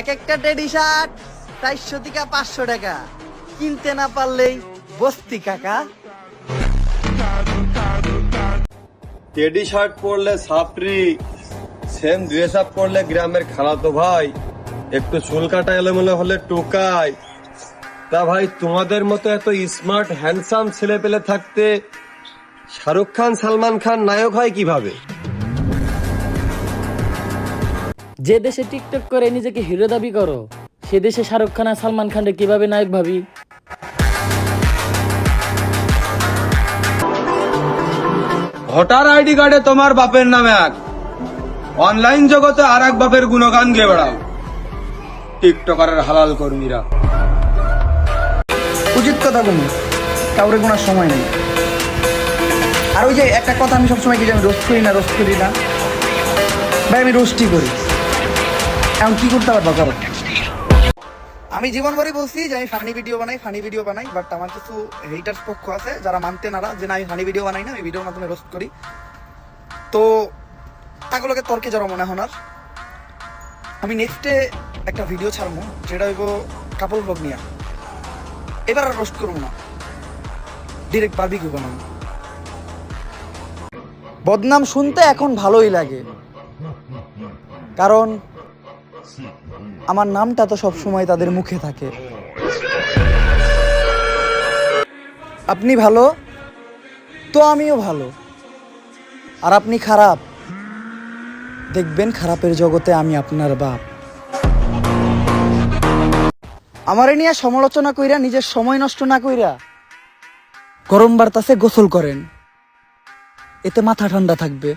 এক একটা teddy shirt চারশো থেকে পাঁচশো টাকা। কিনতে না পারলেই বস্তি, কাকা। টেডি শার্ট পরলে সাপরি সেম ড্রেস আপ পরলে গ্রামের খালাতো ভাই, একটু চুল কাটা এলোমেলো হলে টোকাই। তা ভাই, তোমাদের মতো এত স্মার্ট হ্যান্ডসাম ছেলে পেলে থাকতে শাহরুখ খান, সালমান খান নায়ক হয় কীভাবে? যে দেশে টিকটক করে নিজেকে হিরো দাবি করো সে দেশে শাহরুখ খান আর সালমান খানকে কীভাবে নায়ক ভাবি? ভোটার আইডি কার্ডে তোমার বাপের নামে এক। অনলাইন জগতে আর এক বাপের গুণগান গেয়ে বেড়াও। টিকটকারের হালাল কর্মীরা। উচিত কথা কোনো কাউরে কোনো সময় নেই। আর ওই যে একটা কথা আমি সবসময় কি আমি রোস্ট করি না রোস্ট করি না? ভাই আমি রোস্টই করি। এখন কি করতে করো। আমি জীবন ভরে বলছি যে আমি ফানি ভিডিও বানাই ফানি ভিডিও বানাই বাট আমার কিছু হেটার্স পক্ষ আছে যারা মানতে নারা যে না, আমি ফানি ভিডিও বানাই না, আমি ভিডিওর মাধ্যমে রোস্ট করি। তো তাগুলোকে তর্কে যারা মনে হনার আমি নেক্সটে একটা ভিডিও ছাড়বো, যেটা হইব কাপল ব্লগ নিয়ে। এবার আর রোস্ট করব না। ডিরেক্ট বারবিকিউ বানাবো। বদনাম শুনতে এখন ভালোই লাগে। কারণ আমার নামটা তো সবসময় তাদের মুখে থাকে। আপনি ভালো? তো আমিও ভালো। আর আপনি খারাপ? দেখবেন খারাপের জগতে আমি আপনার বাপ। আমারে নিয়ে সমালোচনা কইরা, নিজের সময় নষ্ট না কইরা গরম বার্তাসে গোসল করেন। এতে মাথা ঠান্ডা থাকবে।